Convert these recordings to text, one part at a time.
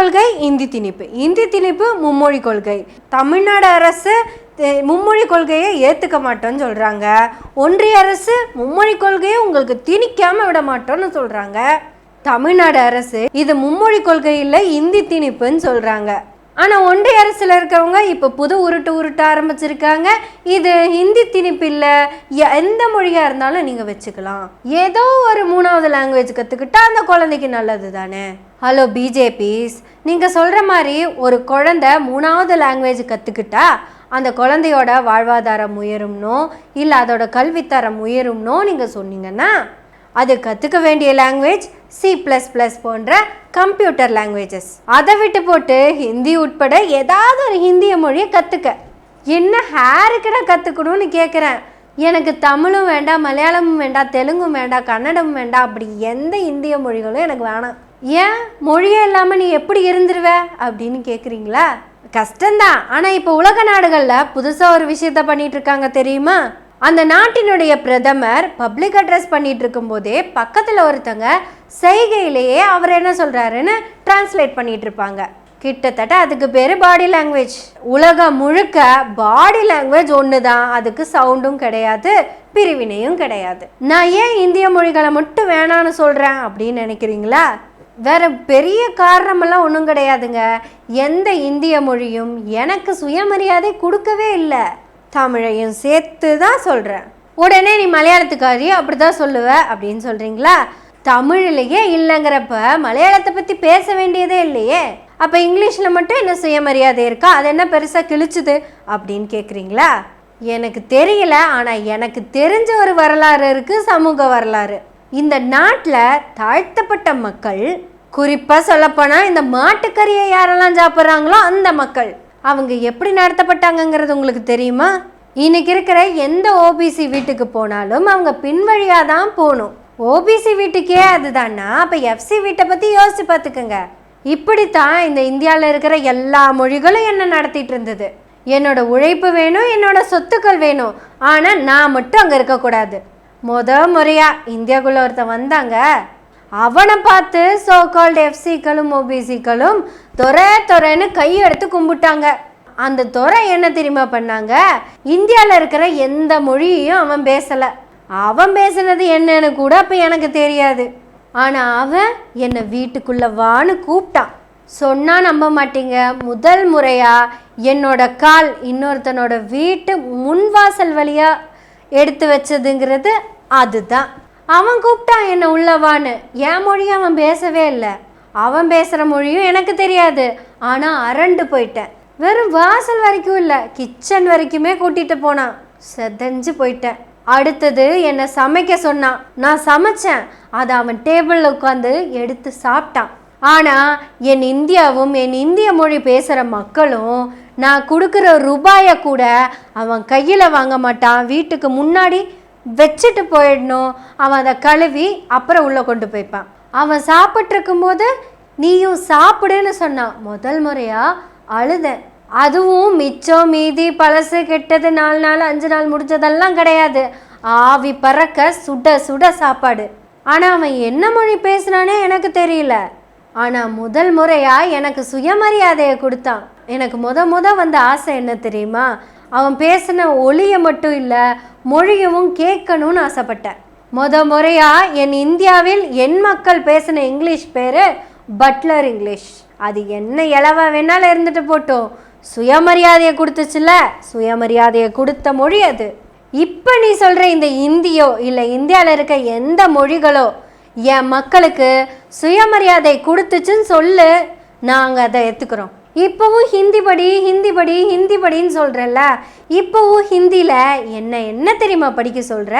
கொள்கை இந்தி திணிப்பு. இந்தி திணிப்பு மும்மொழி கொள்கை. தமிழ்நாடு அரசு மும்மொழி கொள்கையை ஏற்றுக்க மாட்டோம்னு சொல்கிறாங்க ஒன்றிய அரசு மும்மொழி கொள்கையை உங்களுக்கு திணிக்காமல் விட மாட்டோம்னு சொல்கிறாங்க தமிழ்நாடு அரசு இது மும்மொழி கொள்கையில் இந்தி திணிப்புன்னு சொல்கிறாங்க ஆனால் ஒன்றிய அரசில் இருக்கிறவங்க இப்போ புது உருட்டு உருட்ட ஆரம்பிச்சிருக்காங்க. இது ஹிந்தி திணிப்பில் எந்த மொழியாக இருந்தாலும் நீங்கள் வச்சுக்கலாம். ஏதோ ஒரு மூணாவது லாங்குவேஜ் கற்றுக்கிட்டா அந்த குழந்தைக்கு நல்லது தானே? ஹலோ பிஜேபிஸ் நீங்கள் சொல்கிற மாதிரி ஒரு குழந்தை மூணாவது லாங்குவேஜ் கற்றுக்கிட்டா அந்த குழந்தையோட வாழ்வாதாரம் உயரும்னோ இல்லை அதோட கல்வித்தரம் உயரும்னோ நீங்கள் சொன்னீங்கன்னா அது கற்றுக்க வேண்டிய லாங்குவேஜ் சி ப்ளஸ் ப்ளஸ் போன்ற கம்ப்யூட்டர் லாங்குவேஜஸ் அதை விட்டு போட்டு ஹிந்தி உட்பட ஏதாவது ஒரு ஹிந்திய மொழியை கற்றுக்க என்ன ஹேருக்குடா கற்றுக்கணும்னு கேட்குறேன் எனக்கு தமிழும் வேண்டாம் மலையாளமும் வேண்டாம் தெலுங்கும் வேண்டாம் கன்னடமும் வேண்டாம் அப்படி எந்த இந்திய மொழிகளும் எனக்கு வேணாம். ஏன்? மொழியே இல்லாமல் நீ எப்படி இருந்துருவ? அப்படின்னு கேட்குறீங்களா கஷ்டம்தான். ஆனால் இப்போ உலக நாடுகளில் புதுசாக ஒரு விஷயத்த பண்ணிகிட்ருக்காங்க தெரியுமா? அந்த நாட்டினுடைய பிரதமர் பப்ளிக் அட்ரஸ் பண்ணிட்டு இருக்கும்போதே பக்கத்தில் ஒருத்தங்க செய்கையிலேயே அவர் என்ன சொல்கிறாருன்னு டிரான்ஸ்லேட் பண்ணிட்டு இருப்பாங்க. கிட்டத்தட்ட அதுக்கு பேர் பாடி லாங்குவேஜ் உலகம் முழுக்க பாடி லாங்குவேஜ் ஒன்று தான் அதுக்கு சவுண்டும் கிடையாது பிரிவினையும் கிடையாது. நான் ஏன் இந்திய மொழிகளை மட்டும் வேணான்னு சொல்கிறேன் அப்படின்னு நினைக்கிறீங்களா? வேற பெரிய காரணமெல்லாம் ஒன்றும் கிடையாதுங்க. எந்த இந்திய மொழியும் எனக்கு சுயமரியாதை கொடுக்கவே இல்லை. தமிழையும் சேர்த்து தான் சொல்கிறேன் உடனே நீ மலையாளத்துக்காரி அப்படி தான் சொல்லுவ அப்படின்னு சொல்கிறீங்களா தமிழ்லையே இல்லைங்கிறப்ப மலையாளத்தை பற்றி பேச வேண்டியதே இல்லையே. அப்போ இங்கிலீஷில் மட்டும் என்ன சுயமரியாதை இருக்கா? அது என்ன பெருசாக கிழிச்சுது அப்படின்னு கேட்குறீங்களா எனக்கு தெரியல ஆனால் எனக்கு தெரிஞ்ச ஒரு வரலாறு இருக்குது சமூக வரலாறு. இந்த நாட்டில் தாழ்த்தப்பட்ட மக்கள் குறிப்பாக சொல்லப்போனால் இந்த மாட்டுக்கறியை யாரெல்லாம் சாப்பிட்றாங்களோ அந்த மக்கள். அவங்க எப்படி நடத்தப்பட்டாங்கங்கிறது உங்களுக்கு தெரியுமா? இன்னைக்கு இருக்கிற எந்த ஓபிசி வீட்டுக்கு போனாலும் அவங்க பின்வழியாக தான் போகணும். ஓபிசி வீட்டுக்கே அதுதான்னா அப்போ எஃப்சி வீட்டை பற்றி யோசிச்சு பார்த்துக்கோங்க. இப்படித்தான் இந்த இந்தியாவில் இருக்கிற எல்லா மொழிகளும் என்ன நடத்திட்டு இருந்தது. என்னோட உழைப்பு வேணும் என்னோட சொத்துக்கள் வேணும். ஆனால் நான் மட்டும் அங்கே இருக்கக்கூடாது. முத முறையாக இந்தியாக்குள்ளே ஒருத்தன் வந்தாங்க. அவனை பார்த்து சோ கால்டு எஃப்சிக்களும் ஓபிசிக்களும் துறை துறைன்னு கையெடுத்து கும்பிட்டாங்க. அந்த துறை என்ன தெரியுமா பண்ணாங்க? இந்தியாவில் இருக்கிற எந்த மொழியையும் அவன் பேசலை. அவன் பேசுனது என்னன்னு கூட அப்போ எனக்கு தெரியாது. ஆனால் அவன் என்னை வீட்டுக்குள்ளே வான்னு கூப்பிட்டான். சொன்னால் நம்ப மாட்டீங்க. முதல் முறையாக என்னோட கால் இன்னொருத்தனோட வீட்டு முன்வாசல் வழியாக எடுத்து வச்சதுங்கிறது அதுதான். அவன் கூப்பிட்டான் என்னை உள்ளவான்னு? என் மொழியும் அவன் பேசவே இல்லை. அவன் பேசுகிற மொழியும் எனக்கு தெரியாது. ஆனால் அரண்டு போயிட்டேன். வெறும் வாசல் வரைக்கும் இல்லை கிச்சன் வரைக்குமே கூட்டிகிட்டு போனான். செதஞ்சு போயிட்டேன். அடுத்தது என்னை சமைக்க சொன்னான். நான் சமைச்சேன். அதை அவன் டேபிளில் உட்காந்து எடுத்து சாப்பிட்டான். ஆனால் என் இந்தியாவும் என் இந்திய மொழி பேசுகிற மக்களும் நான் கொடுக்குற ரூபாயை கூட அவன் கையில் வாங்க மாட்டான். வீட்டுக்கு முன்னாடி வச்சுட்டு போயிடணும். அவன் அதை கழுவி அப்புறம் உள்ளே கொண்டு போய்ப்பான். அவன் சாப்பிட்ருக்கும் போது நீயும் சாப்பிடுன்னு சொன்னான் முதல் முறையாக அழுதேன் அதுவும் மிச்சம் மீதி பழசு கெட்டது நாலு நாள் அஞ்சு நாள் முடிஞ்சதெல்லாம் கிடையாது. ஆவி பறக்க சுட சுட சாப்பாடு. ஆனால் அவன் என்ன மொழி பேசுனானே எனக்கு தெரியல. ஆனால் முதல் முறையாக எனக்கு சுயமரியாதையை கொடுத்தான். எனக்கு முத முத வந்த ஆசை என்ன தெரியுமா? அவன் பேசின ஒளியை மட்டும் இல்லை மொழியவும் கேட்கணும்னு ஆசைப்பட்டேன். முத முறையாக என் இந்தியாவில் என் மக்கள் பேசின இங்கிலீஷ் பேர் பட்லர் இங்கிலீஷ். அது என்ன இலவ வேணாலும் இருந்துட்டு போட்டோம். சுயமரியாதையை கொடுத்துச்சுல சுயமரியாதையை கொடுத்த மொழி அது. இப்போ நீ சொல்கிற இந்த இந்தியோ இல்லை இந்தியாவில் இருக்க எந்த மொழிகளோ என் மக்களுக்கு சுயமரியாதை கொடுத்துச்சுன்னு சொல்லு. நாங்கள் அதை ஏற்றுக்கிறோம் இப்போவும் ஹிந்தி படி ஹிந்தி படி ஹிந்தி படின்னு சொல்கிறல்ல இப்போவும் ஹிந்தியில் என்ன என்ன தெரியுமா படிக்க சொல்கிற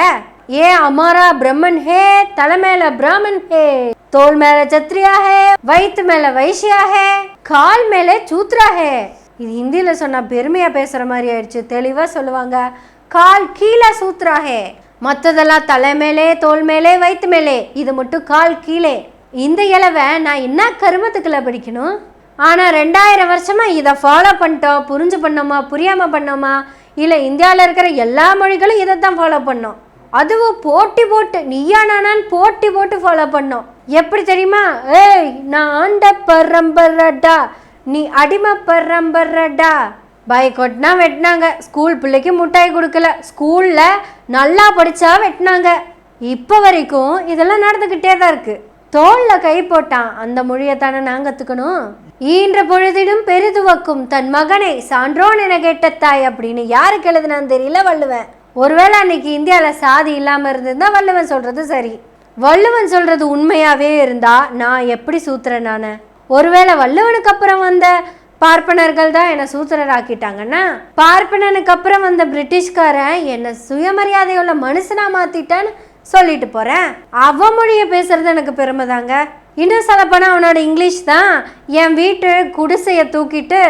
ஏ அமாரா பிரம்மன் ஹே தலை மேல பிராமன் ஹே தோல் மேல சத்ரியா ஹே வயிற்று மேல வைஷ்யா ஹே கால் மேலே சூத்ரா ஹே. இது ஹிந்தியில் சொன்னால் பெருமையாக பேசுகிற மாதிரி ஆயிடுச்சு. தெளிவாக சொல்லுவாங்க. கால் கீழே சூத்ரா ஹே. மற்றதெல்லாம் தலை மேலே தோல் மேலே வயிற்று மேலே. இது மட்டும் கால் கீழே. இந்த இலவை நான் என்ன கருமத்துக்குள்ள படிக்கணும்? ஆனால் ரெண்டாயிரம் வருஷமாக இதை ஃபாலோ பண்ணிட்டோம் புரிஞ்சு பண்ணோமா புரியாமல் பண்ணோமா? இல்லை இந்தியாவில் இருக்கிற எல்லா மொழிகளும் இதை தான் ஃபாலோ பண்ணோம். அதுவும் போட்டி போட்டு நீயா நானான்னு போட்டி போட்டு ஃபாலோ பண்ணோம். எப்படி தெரியுமா? ஏய் நான் ஆண்ட பரம்பரடா நீ அடிமை பரம்பரடா. பயக்கொட்டினா வெட்டினாங்க ஸ்கூல் பிள்ளைக்கு முட்டாய் கொடுக்கல. ஸ்கூலில் நல்லா படித்தா வெட்டினாங்க. இப்போ வரைக்கும் இதெல்லாம் நடந்துக்கிட்டே தான் இருக்குது தோளில் கை போட்டான் அந்த மொழியை தானே நான் கற்றுக்கணும் ஈன்ற பொழுதிலும் பெரிதுவக்கும் தன் மகனை சான்றோன் என கேட்ட தாய் அப்படின்னு யாருக்கு எழுதுனான்னு தெரியல வள்ளுவன். ஒருவேளை அன்னைக்கு இந்தியாவில் சாதி இல்லாமல் இருந்திருந்தா வள்ளுவன் சொல்றது சரி. வள்ளுவன் சொல்றது உண்மையாவே இருந்தா நான் எப்படி சூத்திரன் நானு? ஒருவேளை வள்ளுவனுக்கு அப்புறம் வந்த பார்ப்பனர்கள் தான் என்னை சூத்திரராக்கிட்டாங்கன்னா? பார்ப்பனனுக்கு அப்புறம் வந்த பிரிட்டிஷ்காரன் என்னை சுயமரியாதையுள்ள மனுஷனா மாத்திட்டான்னு சொல்லிட்டு போறேன். அவ மொழியை பேசுறது எனக்கு பெருமை தாங்க இன்னும் சொல்லப்போனால் அவனோட இங்கிலீஷ் தான் என் வீட்டு குடிசையை தூக்கிட்டு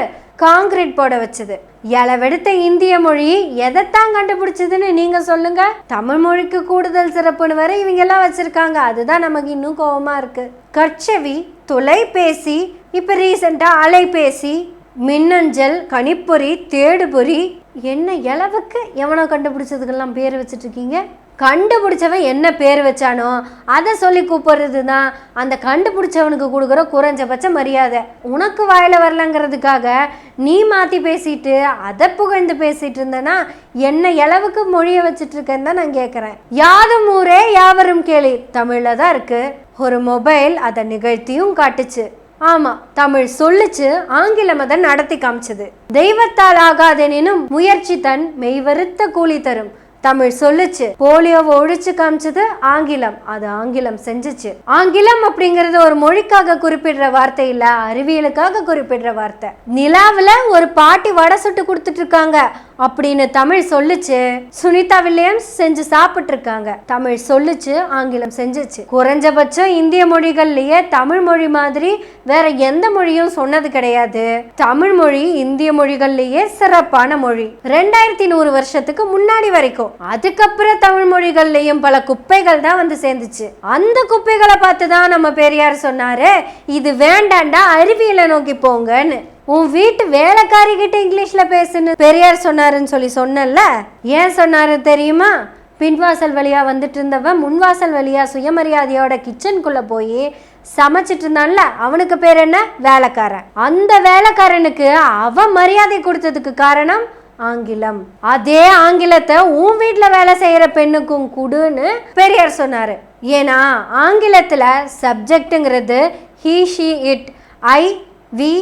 காங்கிரீட் போட வச்சது. எளவெடுத்த இந்திய மொழி எதைத்தான் கண்டுபிடிச்சதுன்னு நீங்கள் சொல்லுங்கள் தமிழ் மொழிக்கு கூடுதல் சிறப்புன்னு வர இவங்கெல்லாம் வச்சுருக்காங்க. அதுதான் நமக்கு இன்னும் கோபமாக இருக்குது கட்சவி தொலைபேசி இப்போ ரீசெண்டாக அலைபேசி மின்னஞ்சல் கணிப்பொறி தேடுபொறி என்ன இளவுக்கு எவனோ கண்டுபிடிச்சதுக்கெல்லாம் பேர் வச்சுட்ருக்கீங்க கண்டுபிடிச்சவன் என்ன பேர் வச்சானோ அதை சொல்லி கூப்பிடுறது தான் அந்த கண்டுபிடிச்சவனுக்கு கொடுக்குற குறைஞ்சபட்ச மரியாதை. உனக்கு வாயில வரலங்கிறதுக்காக நீ மாற்றி பேசிட்டு அதை புகழ்ந்து பேசிட்டு இருந்தேன்னா என்ன அளவுக்கு மொழியை வச்சுட்டு இருக்கேன்னு தான் நான் கேட்குறேன் யாதும் ஊரே யாவரும் கேளி. தமிழில் தான் இருக்குது ஒரு மொபைல் அதை நிகழ்த்தியும் காட்டுச்சு. ஆமா தமிழ் சொல்லுச்சு ஆங்கிலம் அதை நடத்தி காமிச்சது. தெய்வத்தால் ஆகாதெனினும் முயற்சி தன் மெய்வருத்த கூலி தரும். தமிழ் சொல்லுச்சு. போலியோவை ஒழிச்சு காமிச்சது ஆங்கிலம். அது ஆங்கிலம் செஞ்சுச்சு. ஆங்கிலம் அப்படிங்கறது ஒரு மொழிக்காக குறிப்பிடுற வார்த்தை இல்ல அறிவியலுக்காக குறிப்பிடுற வார்த்தை. நிலாவுல ஒரு பாட்டி வடை சுட்டு கொடுத்துட்டு இருக்காங்க. அப்படின்னு தமிழ் சொல்லுச்சு. சுனிதா வில்லியம்ஸ் செஞ்சு சாப்பிட்டு இருக்காங்க தமிழ் சொல்லுச்சு ஆங்கிலம் செஞ்சுச்சு. குறைஞ்சபட்சம் இந்திய மொழிகள்லயே தமிழ் மொழி மாதிரி வேற எந்த மொழியும் சொன்னது கிடையாது. தமிழ் மொழி இந்திய மொழிகள்லயே சிறப்பான மொழி. ரெண்டாயிரத்தி நூறு வருஷத்துக்கு முன்னாடி வரைக்கும் அதுக்கப்புறம் தமிழ் மொழிகள்லயும் பல குப்பைகள் தான் வந்து சேர்ந்துச்சு. அந்த குப்பைகளை பார்த்து தான் நம்ம பெரியார் சொன்னாரு இது வேண்டாண்டா அறிவியலை நோக்கி போங்கன்னு. உன் வீட்டு வேலைக்காரி கிட்ட இங்கிலீஷ்ல பேசுன்னு பெரியார் சொன்னாருன்னு சொல்லி சொன்னல ஏன் சொன்னாரு தெரியுமா? பின்வாசல் வழியா வந்துட்டு இருந்தவன் முன்வாசல் வழியா சுயமரியாதையோட கிச்சனுக்குள்ள போய் சமைச்சிட்டு இருந்தான்ல அவனுக்கு பேர் என்ன? வேலைக்காரன். அந்த வேலைக்காரனுக்கு அவன் மரியாதை கொடுத்ததுக்கு காரணம் ஆங்கிலம். அதே ஆங்கிலத்தை உன் வீட்டில் வேலை செய்கிற பெண்ணுக்கும் குடுன்னு பெரியார் சொன்னார். ஏன்னா ஆங்கிலத்தில் சப்ஜெக்ட்டுங்கிறது he she it I we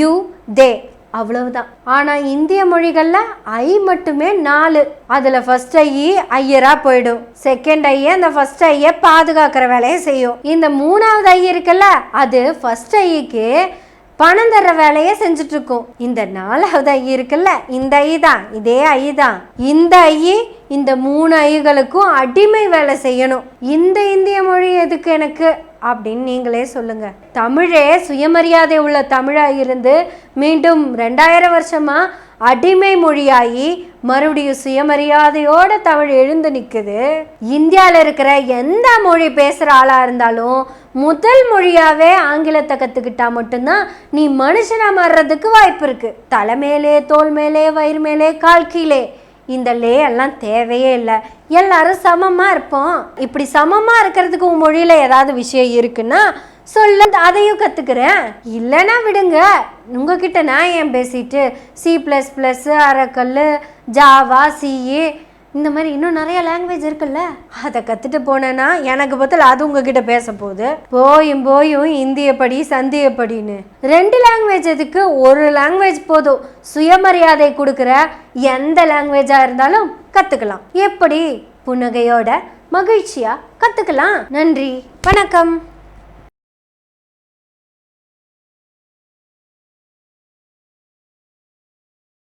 you they. அவ்வளவுதான். ஆனால் இந்திய மொழிகளில் ஐ மட்டுமே நாலு. அதில் ஃபர்ஸ்ட் ஐ ஐயரா போயிடும். செகண்ட் ஐய அந்த ஃபர்ஸ்ட் ஐய பாதுகாக்கிற வேலையை செய்யும். இந்த மூணாவது ஐ இருக்குல்ல அது ஃபர்ஸ்ட் ஐக்கு பணம் தர்ற வேலையை செஞ்சுட்டு இருக்கோம் இந்த நாலாவது ஐ இருக்குல்ல இந்த ஐ தான் இதே ஐ தான். இந்த ஐ இந்த மூணு ஐகளுக்கும் அடிமை வேலை செய்யணும். இந்த இந்திய மொழி எதுக்கு எனக்கு? அப்படின்னு நீங்களே சொல்லுங்க. தமிழே சுயமரியாதை உள்ள தமிழா இருந்து மீண்டும் ரெண்டாயிரம் வருஷமா அடிமை மொழியாகி மறுபடியும் சுயமரியாதையோட தமிழ் எழுந்து நிற்குது இந்தியாவில் இருக்கிற எந்த மொழி பேசுகிற ஆளாக இருந்தாலும் முதல் மொழியாகவே ஆங்கிலத்தை கற்றுக்கிட்டா மட்டும்தான் நீ மனுஷனாக மாறுறதுக்கு வாய்ப்பு இருக்குது தலை மேலே தோல் மேலே வயிறு மேலே கால் கீழே. இந்த லே எல்லாம் தேவையே இல்லை. எல்லாரும் சமமாக இருப்போம். இப்படி சமமாக இருக்கிறதுக்கு உன் மொழியில் ஏதாவது விஷயம் இருக்குன்னா சொல்ல. அதையும் கற்றுக்கிறேன் இல்லைன்னா விடுங்க. உங்ககிட்ட நான் ஏன் பேசிட்டு C plus plus Oracle Java CA இந்த மாதிரி இன்னும் நிறைய லாங்குவேஜ் இருக்குல்ல? அதை கற்றுட்டு போனேன்னா எனக்கு பதில் அது உங்ககிட்ட பேச போகுது போயும் போயும் இந்தியப்படி சந்தியப்படின்னு. ரெண்டு லாங்குவேஜ் எதுக்கு? ஒரு லாங்குவேஜ் போதும். சுயமரியாதை கொடுக்குற எந்த லாங்குவேஜாக இருந்தாலும் கற்றுக்கலாம் எப்படி? புன்னகையோட மகிழ்ச்சியாக கற்றுக்கலாம் நன்றி. வணக்கம்.